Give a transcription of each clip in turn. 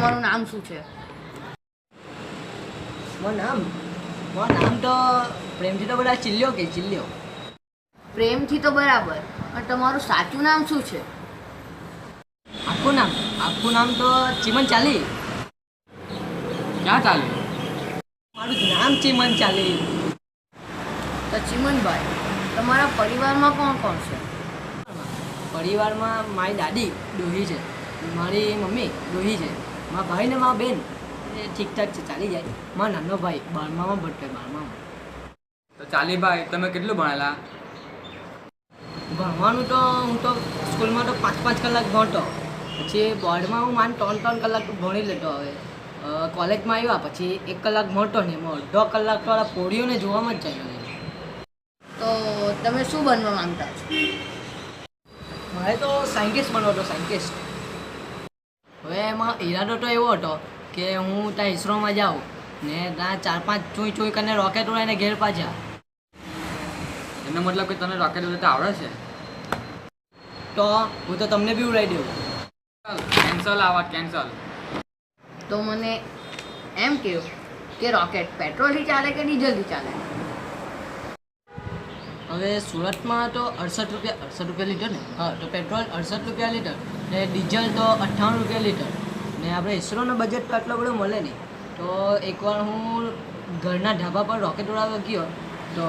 તમારું નામ શું છે? મારું નામ મારું નામ તો પ્રેમથી તો બધા ચિલ્લ્યો કે ચિલ્લ્યો. પ્રેમથી તો બરાબર પણ તમારું સાચું નામ શું છે? આખું નામ આખું નામ તો ચિમન ચાલી ક્યાં ચાલી? મારું નામ ચિમન ચાલી તો ચિમનભાઈ તમારા પરિવારમાં કોણ કોણ છે? પરિવારમાં મારી દાદી ડોહી છે મારી મમ્મી ડોહી છે. મારા ભાઈ ને મારા બેન. એ ઠીકઠાક છે ચાલી જાય. મારા નાનો ભાઈ બારમામાં ભટકે બારમામાં. તો ચાલીભાઈ તમે કેટલું ભણેલા? ભણવાનું તો હું તો સ્કૂલમાં તો પાંચ પાંચ કલાક ભણતો. પછી બોર્ડમાં હું માન ત્રણ ત્રણ કલાક ભણી લેતો હવે. કોલેજમાં આવ્યા પછી એક કલાક ભણતો ને એમાં અડધો કલાક તો પોળીઓને જોવામાં જ જાય તો તમે શું બનવા માંગતા છો? મારે તો સાયન્ટિસ્ટ બનવો હતો સાયન્ટિસ્ટ. હવે એમાં ઈરાદો તો એવો હતો કે હું ત્યાં ઇસરોમાં જાઉં ને ત્યાં ચાર પાંચ ચૂઈ ચૂઈ કરીને રોકેટ ઉડાવીને ઘેર પાછા. એનો મતલબ કે તને રોકેટ ઉડાવતા આવડે છે? તો હું તો તમને બી ઉડાવી દઉં. કેન્સલ આવા કેન્સલ તો મને એમ કહ્યું કે રોકેટ પેટ્રોલથી ચાલે કે ડીઝલથી ચાલે? હવે સુરતમાં તો અડસઠ રૂપિયા અડસઠ રૂપિયા લીટર ને? હા, તો પેટ્રોલ અડસઠ રૂપિયા લીટર ને ડીઝલ તો અઠ્ઠાણું રૂપિયા લીટર ને આપણે ઇસરોનો બજેટ તો આટલો બધો મળે નહીં. તો એકવાર હું ઘરના ઢાબા પર રોકેટ ઉડાવવા ગયો, તો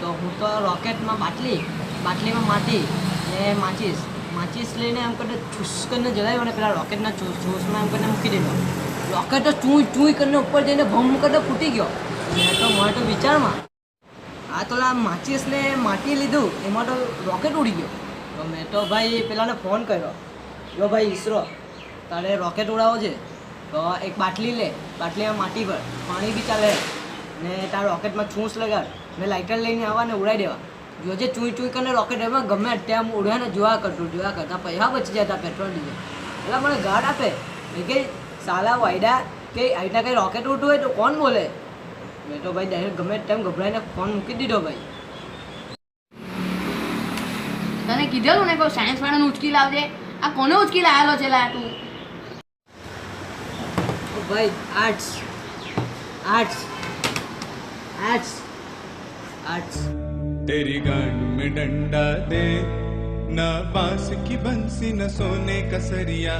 તો હું તો રોકેટમાં બાટલી, બાટલીમાં માટી ને માચીસ માચીસ લઈને એમ કરીને ચૂસ કરીને જલાવ્યો ને પેલા રોકેટના ચૂસ ચૂસમાં એમ કરીને મૂકી દીધો. રોકેટ તો ચૂઈ ચૂઈ કરીને ઉપર જઈને ભમ કરીને ફૂટી ગયો. મેં તો મને તો વિચારમાં આ તો આ માચીસને માટી લીધું, એમાં તો રોકેટ ઉડી ગયો. તો મેં તો ભાઈ પેલાને ફોન કર્યો. જો ભાઈ ઈસરો, તારે રોકેટ ઉડાવો છે? તો એક બાટલી લે બાટલીમાં માટી ભર પાણી બી ચાલે. ને તારા રોકેટમાં છૂસ લગાડ મેં લાઇટર લઈને આવવા ને ઉડાવી દેવા. જોજે ચૂઈ ચૂઈ કરીને રોકેટ એમાં ગમે ત્યાં ઉડે ને જોયા કરતું જોયા કરતા પૈસા બચી જતા પેટ્રોલ ડીઝલ એટલે મને ગાર્ડ આપે. કે સાલા વાયડા, કે આઈટા કંઈ રોકેટ ઉડતું હોય તો કોણ બોલે? મેં તો ભાઈ ડાયરેક્ટ ગમે તેમ ગભરાઈને ફોન મૂકી દીધો ભાઈ તને કીધેલું ને કોઈ સાયન્સ વાળાને ઉચકી લાવજે આ કોને ઉચકી લાવેલો છે લા તું ઓ ભાઈ આર્ટ્સ આર્ટ્સ આર્ટ્સ આર્ટ્સ तेरी गांड में डंडा दे न बांस की बंसी न सोने का सरिया